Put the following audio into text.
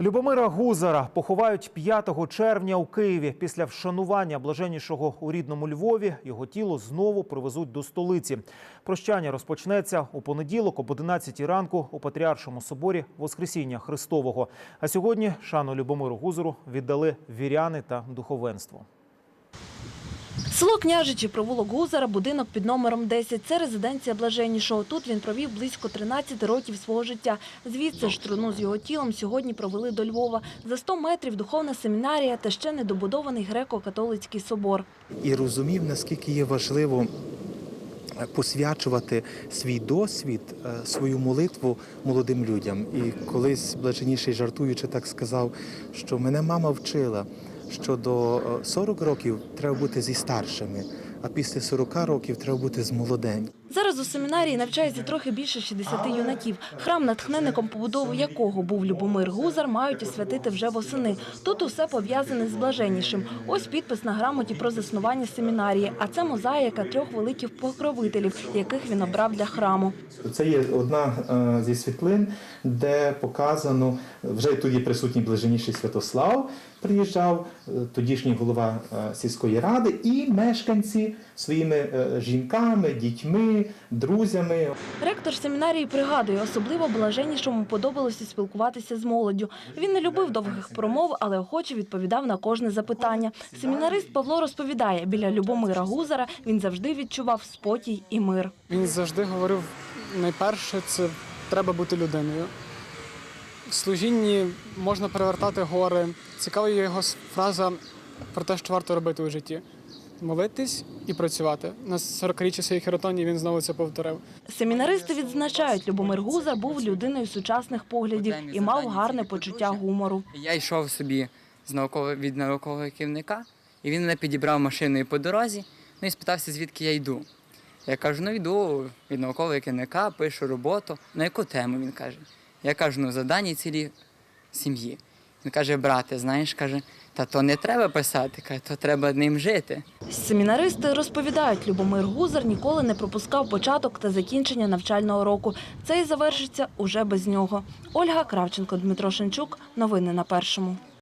Любомира Гузара поховають 5 червня у Києві. Після вшанування блаженнішого у рідному Львові його тіло знову привезуть до столиці. Прощання розпочнеться у понеділок об 11 ранку у Патріаршому соборі Воскресіння Христового. А сьогодні шану Любомиру Гузару віддали віряни та духовенство. Село Княжичі, провулок Гузара, будинок під номером 10. Це резиденція Блаженнішого. Тут він провів близько 13 років свого життя. Звідси ж труну з його тілом сьогодні провели до Львова. За 100 метрів духовна семінарія та ще недобудований греко-католицький собор. і розумів, наскільки є важливо посвячувати свій досвід, е, свою молитву молодим людям. І колись блаженніший жартуючи так сказав, що мене мама вчила, що до е, 40 років треба бути зі старшими, а після 40 років треба бути з молодень. Зараз у семінарії навчається трохи більше 60 юнаків. Храм, натхненником побудову якого був Любомир Гузар, мають освятити вже восени. Тут усе пов'язане з блаженнішим. Ось підпис на грамоті про заснування семінарії. А це мозаїка трьох великих покровителів, яких він обрав для храму. Це є одна е, зі світлин, де показано вже тут є присутній блаженніший Святослав. Приїжджав е, тодішній голова е, сільської ради і мешканці своїми е, жінками, дітьми, друзями. Ректор семінарії пригадує, особливо блаженнішому подобалося спілкуватися з молоддю. Він не любив довгих промов, але охоче відповідав на кожне запитання. Семінарист Павло розповідає, біля Любомира Гузара він завжди відчував спокій і мир. Він завжди говорив: найперше це треба бути людиною. В служінні можна перевертати гори. Цікава його фраза про те, що варто робити у житті: молитись і працювати. На 40-річчя своїй херотоні він знову це повторив. Семінаристи відзначають, Любомир Гузар був людиною сучасних поглядів і мав гарне почуття гумору. Я йшов собі з науково, від наукового керівника, і він мене підібрав машиною по дорозі, ну і спитався, звідки я йду. Я кажу, ну йду від наукового керівника, пишу роботу. На яку тему він каже? Я кажу, ну за дані цілі сім'ї. Він каже, брате, знаєш, каже, та то не треба писати, каже, то треба ним жити. Семінаристи розповідають, Любомир Гузар ніколи не пропускав початок та закінчення навчального року. Це і завершиться уже без нього. Ольга Кравченко, Дмитро Шенчук. Новини на першому.